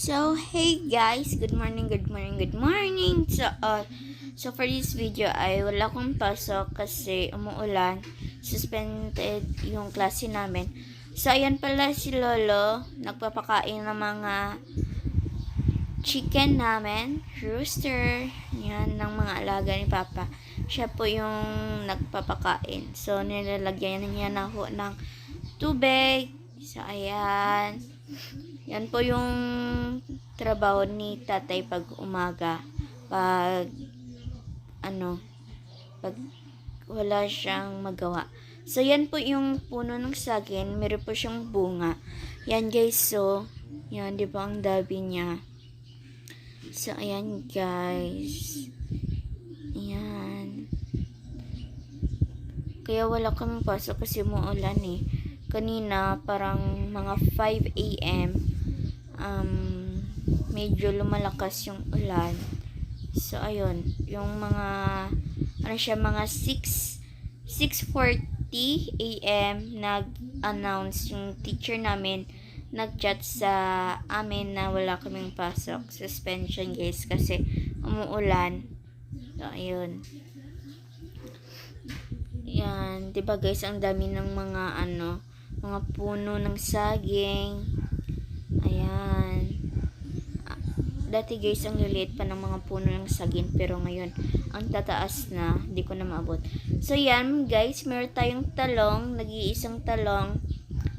So, hey guys, good morning, good morning, good morning. So, uh, so for this video ay wala akong pasok kasi umuulan. Suspended yung klase namin. So, ayan pala si Lolo, nagpapakain ng mga chicken namin, rooster, yan, ng mga alaga ni Papa. Siya po yung nagpapakain. So, nilalagyan niya na ho ng tubig. So, ayan. Yan po yung trabaho ni tatay pag umaga. Pag, ano, pag wala siyang magawa. So, yan po yung puno ng saging. Meron po siyang bunga. Yan guys, so, yan, di ba ang dabi niya. So, ayan guys. Ayan. Kaya wala kaming pasok kasi muulan eh. Kanina, parang mga 5 a.m. Um, medyo lumalakas yung ulan. So, ayun. Yung mga, ano siya, mga 6, 6.40 a.m. nag-announce yung teacher namin nag-chat sa amin na wala kaming pasok. Suspension guys kasi umuulan. So, ayun. Yan, 'di ba guys, ang dami ng mga ano, mga puno ng saging. Ayan. Ah, Dati guys, ang liliit pa ng mga puno ng saging, pero ngayon, ang tataas na, hindi ko na maabot. So yan guys, meron tayong talong, nag-iisang talong.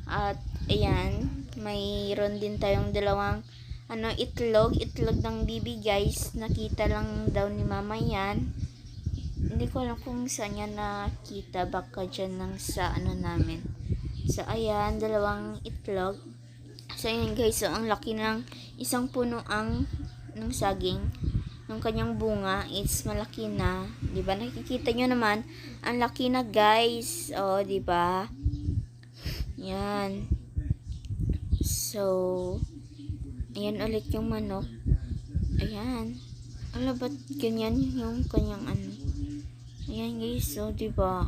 At ayan, mayroon din tayong dalawang ano, itlog, itlog ng bibi guys. Nakita lang daw ni mama yan. Hindi ko alam kung saan niya nakita. Baka dyan lang sa ano namin. So, ayan, dalawang itlog. So, ayan guys. So, ang laki ng isang puno ang ng saging. Yung kanyang bunga is malaki na. ba Nakikita nyo naman. Ang laki na guys. O, oh, ba Yan. So, ayan ulit yung manok. Ayan. Ala, ba't ganyan yung kanyang ano? Ayan guys, so, ba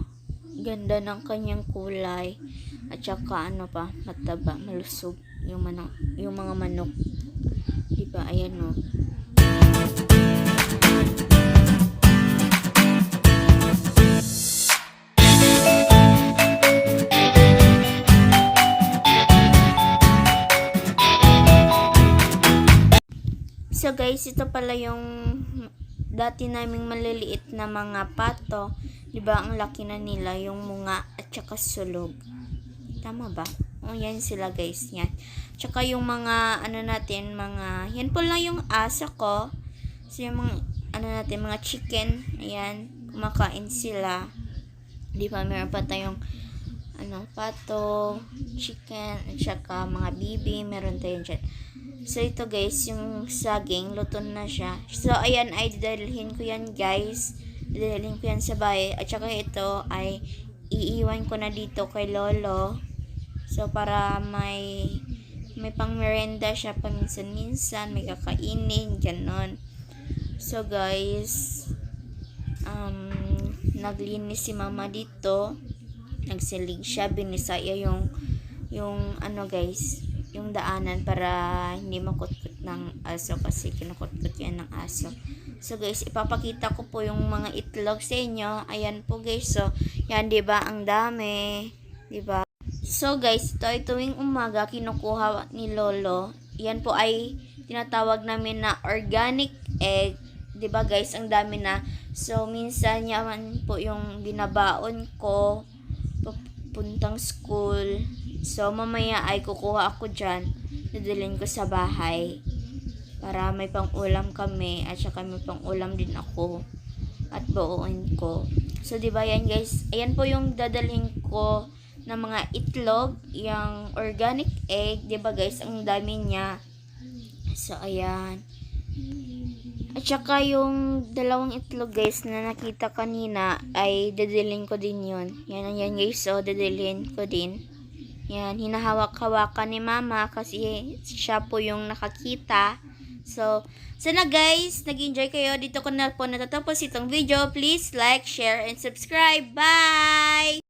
Ganda ng kanyang kulay. At saka ano pa, mataba, malusog yung manok, yung mga manok. Di ba Ayan oh. So guys, ito pala yung dati naming maliliit na mga pato. 'Di ba Ang laki na nila yung mga at saka sulog. Tama ba? O yan sila guys, yan. Tsaka yung mga ano natin, mga yan po lang yung asa ko. So yung mga ano natin, mga chicken, ayan, kumakain sila. 'Di ba? Meron pa tayong ano, pato, chicken, at saka mga bibi, meron tayong dyan. So, ito guys, yung saging, luto na siya. So, ayan, ay didalhin ko yan guys. Didalhin ko yan sa bahay. At saka ito ay iiwan ko na dito kay Lolo. So, para may may pang merenda siya paminsan-minsan, may kakainin, ganon. So, guys, um, naglinis si mama dito. Nagsilig siya, binisaya yung yung ano guys, yung daanan para hindi makutkot ng aso kasi kinukutkot yan ng aso. So guys, ipapakita ko po yung mga itlog sa inyo. Ayan po guys. So, yan 'di ba ang dami, 'di ba? So guys, ito ay tuwing umaga kinukuha ni Lolo. Yan po ay tinatawag namin na organic egg. 'Di ba guys, ang dami na. So minsan yaman po yung binabaon ko papuntang school. So, mamaya ay kukuha ako dyan. Dadalhin ko sa bahay. Para may pang-ulam kami. At saka may pang-ulam din ako. At buuin ko. So, di ba yan guys? Ayan po yung dadalhin ko ng mga itlog. Yung organic egg. Di ba guys? Ang dami niya. So, ayan. At saka yung dalawang itlog guys na nakita kanina ay dadalhin ko din yun. Yan, yan guys. So, dadalhin ko din. Yan, hinahawak-hawakan ni mama kasi siya po yung nakakita. So, sana guys, nag-enjoy kayo. Dito ko na po natatapos itong video. Please like, share, and subscribe. Bye!